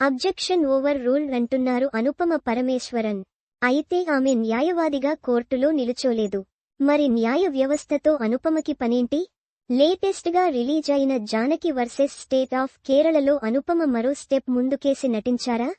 Objection over ruled అంటున్నారు అనుపమ పరమేశ్వరన్. అయితే ఆమె న్యాయవాదిగా కోర్టులో నిలుచోలేదు. మరి న్యాయ వ్యవస్థతో అనుపమకి పనేంటి? లేటెస్ట్గా రిలీజ్ అయిన జానకి వర్సెస్ స్టేట్ ఆఫ్ కేరళలో అనుపమ మరో స్టెప్ ముందుకేసి నటించారా?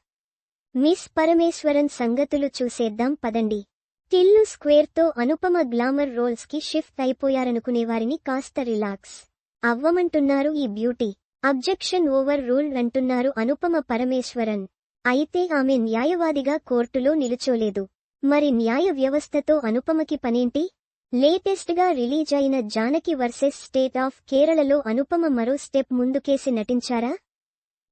మిస్ పరమేశ్వరన్ సంగతులు చూసేద్దాం పదండి. టిల్లు స్క్వేర్తో అనుపమ గ్లామర్ రోల్స్కి షిఫ్ట్ అయిపోయారనుకునేవారిని కాస్త రిలాక్స్. అవ్వమంటున్నారు ఈ బ్యూటీ. అబ్జెక్షన్ ఓవర్ రూల్ అంటున్నారు అనుపమ పరమేశ్వరన్. అయితే ఆమె న్యాయవాదిగా కోర్టులో నిలుచోలేదు. మరి న్యాయ వ్యవస్థతో అనుపమకి పనేంటి? లేటెస్ట్గా రిలీజ్ అయిన జానకి వర్సెస్ స్టేట్ ఆఫ్ కేరళలో అనుపమ మరో స్టెప్ ముందుకేసి నటించారా?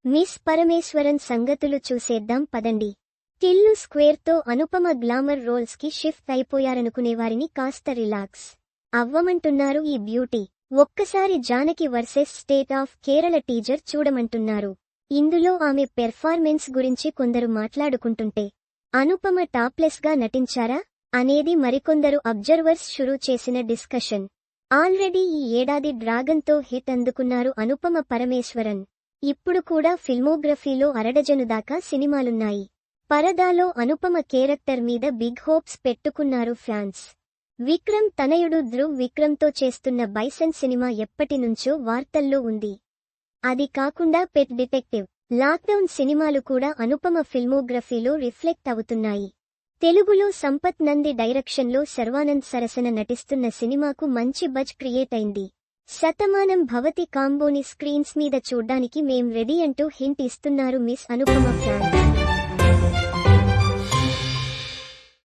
మిస్ పరమేశ్వరన్ సంగతులు చూసేద్దాం పదండి. టిల్లు స్క్వేర్తో అనుపమ గ్లామర్ రోల్స్కి షిఫ్ట్ అయిపోయారనుకునేవారిని కాస్త రిలాక్స్. అవ్వమంటున్నారు ఈ బ్యూటీ. ఒక్కసారి Janaki versus state of Kerala teaser చూడమంటున్నారు. ఇందులో ఆమె పెర్ఫార్మెన్స్ గురించి కొందరు మాట్లాడుకుంటుంటే అనుపమ టాప్లెస్గా నటించారా? అనేది మరికొందరు అబ్జర్వర్స్ షురూ చేసిన డిస్కషన్. ఆల్రెడీ ఈ ఏడాది డ్రాగన్తో హిట్ అందుకున్నారు అనుపమ పరమేశ్వరన్. ఇప్పుడు కూడా ఫిల్మోగ్రఫీలో అరడజను దాకా సినిమాలున్నాయి. పరదాలో అనుపమ కేరక్టర్ మీద బిగ్ హోప్స్ పెట్టుకున్నారు ఫ్యాన్స్. విక్రమ్ తనయుడు ధ్రువ్ విక్రమ్తో చేస్తున్న బైసన్ సినిమా ఎప్పటినుంచో వార్తల్లో ఉంది. అది కాకుండా పెట్ డిటెక్టివ్ లాక్డౌన్ సినిమాలు కూడా అనుపమ ఫిల్మోగ్రఫీలో రిఫ్లెక్ట్ అవుతున్నాయి. తెలుగులో సంపత్ నంది డైరెక్షన్లో శర్వానంద్ సరసన నటిస్తున్న సినిమాకు మంచి బజ్ క్రియేట్ అయింది. శతమానం భవతి కాంబోని స్క్రీన్స్ మీద చూడ్డానికి మేం రెడీ అంటూ హింట్ ఇస్తున్నారు మిస్ అనుపమ ఫ్యాన్